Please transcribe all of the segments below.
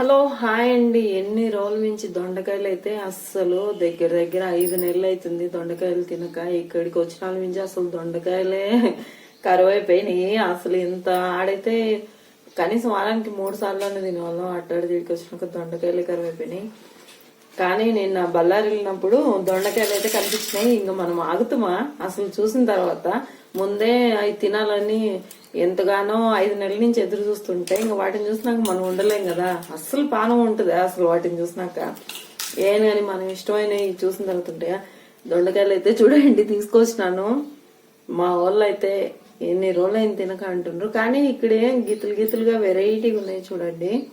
Hello hi అండి. ఎన్ని రోజుల నుంచి దొండకాయలు అయితే అస్సలు దగ్గర దగ్గర ఐదు నెలలు అవుతుంది దొండకాయలు తినక. ఇక్కడికి వచ్చిన వాళ్ళ నుంచి అసలు దొండకాయలే కరువైపోయినాయి. అసలు ఇంత ఆడైతే కనీసం వారానికి మూడు సార్లు తినేవాళ్ళం. అట్టాడి తిరిగి వచ్చినాక దొండకాయలే కరువైపోయినాయి. కానీ నిన్న బళ్ళారి వెళ్ళినప్పుడు దొండకాయలు అయితే కనిపించినాయి. ఇంకా మనం ఆగుతామా? అసలు చూసిన తర్వాత ముందే అవి తినాలని ఎంతగానో ఐదు నెలల నుంచి ఎదురు చూస్తుంటే ఇంకా వాటిని చూసినాక మనం ఉండలేం కదా. అస్సలు పానం ఉంటుంది అసలు వాటిని చూసినాక. ఏం కానీ మనం ఇష్టమైనవి చూసిన తర్వాత ఉంటాయా దొండకాయలు అయితే చూడండి తీసుకొచ్చినాను. మా వాళ్ళు అయితే ఎన్ని రోజులు అయిన తినక అంటుండ్రు. కానీ ఇక్కడే గీతలు గీతలుగా వెరైటీగా ఉన్నాయి చూడండి.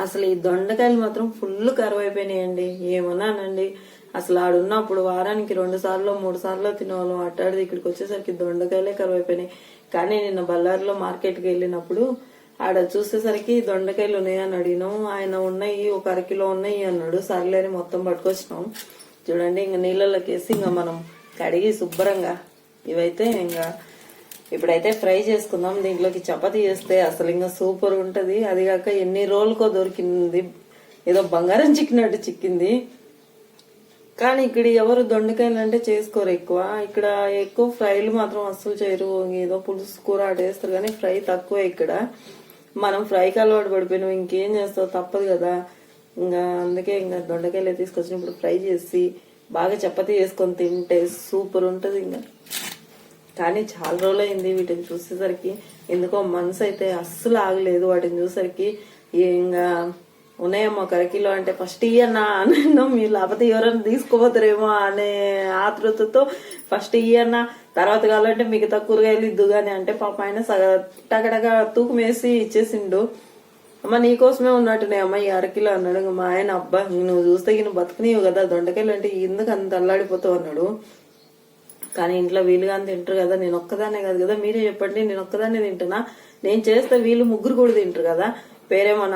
అసలు ఈ దొండకాయలు మాత్రం ఫుల్ కరువు అయిపోయినాయండి. ఏమన్నానండి అసలు ఆడున్నప్పుడు వారానికి రెండు సార్లు మూడు సార్లు తినేవాళ్ళం. అట్టాడిది ఇక్కడికి వచ్చేసరికి దొండకాయలే కరువైపోయినాయి. అయిపోయినాయి కానీ నిన్న బళ్ళారిలో మార్కెట్కి వెళ్ళినప్పుడు ఆడ చూసేసరికి దొండకాయలు ఉన్నాయి అని అడిగినాం. ఆయన ఉన్నాయి ఒక అరకిలో ఉన్నాయి అన్నాడు. సర్లేని మొత్తం పట్టుకొచ్చినాం. చూడండి ఇంకా నీళ్ళలోకి వేసి ఇంకా మనం కడిగి శుభ్రంగా ఇవైతే ఇంకా ఇప్పుడైతే ఫ్రై చేసుకుందాం. దీంట్లోకి చపాతీ చేస్తే అసలు ఇంకా సూపర్ ఉంటది. అది కాక ఎన్ని రోజులకో దొరికింది. ఏదో బంగారం చిక్కినట్టు చిక్కింది. కానీ ఇక్కడ ఎవరు దొండకాయలు అంటే చేసుకోరు ఎక్కువ. ఇక్కడ ఎక్కువ ఫ్రైలు మాత్రం అస్సలు చేయరు. ఏదో పులుసు కూర అటు వేస్తారు కానీ ఫ్రై తక్కువ ఇక్కడ. మనం ఫ్రైకి అలవాటు పడిపోయినాం ఇంకేం చేస్తావు? తప్పదు కదా. ఇంకా అందుకే ఇంకా దొండకాయలు తీసుకొచ్చినప్పుడు ఫ్రై చేసి బాగా చపాతి చేసుకొని తింటే సూపర్ ఉంటుంది ఇంకా. కానీ చాలా రోజులు అయింది వీటిని చూసేసరికి. ఎందుకో మనసు అయితే అస్సలు ఆగలేదు. వాటిని చూసేసరికి. ఇంకా ఉన్నాయమ్మా ఒక అంటే ఫస్ట్ ఇయ్యన్నా అన్న మీరు లేకపోతే ఎవరైనా తీసుకోపోతారేమో అనే ఆతృతతో ఫస్ట్ ఇయ్యన్నా. తర్వాత కావాలంటే మిగతా కూరగాయలు ఇద్దు గాని అంటే పాప ఆయన సగ టగటగా తూకం వేసి ఇచ్చేసిండు. అమ్మ నీకోసమే ఉన్నట్టునే అమ్మ ఈ అరకిలో అన్నాడు. మా ఆయన అబ్బా నువ్వు చూస్తే నువ్వు బతుకునేవు కదా దొండకాయలు అంటే ఎందుకు అంత అల్లాడిపోతావు అన్నాడు. కానీ ఇంట్లో వీలుగా తింటారు కదా నేను ఒక్కదానే కాదు కదా మీరే చెప్పండి నేను ఒక్కదాన్నే తింటున్నా. నేను చేస్తే వీళ్ళు ముగ్గురు కూడా తింటారు కదా పేరేమో నా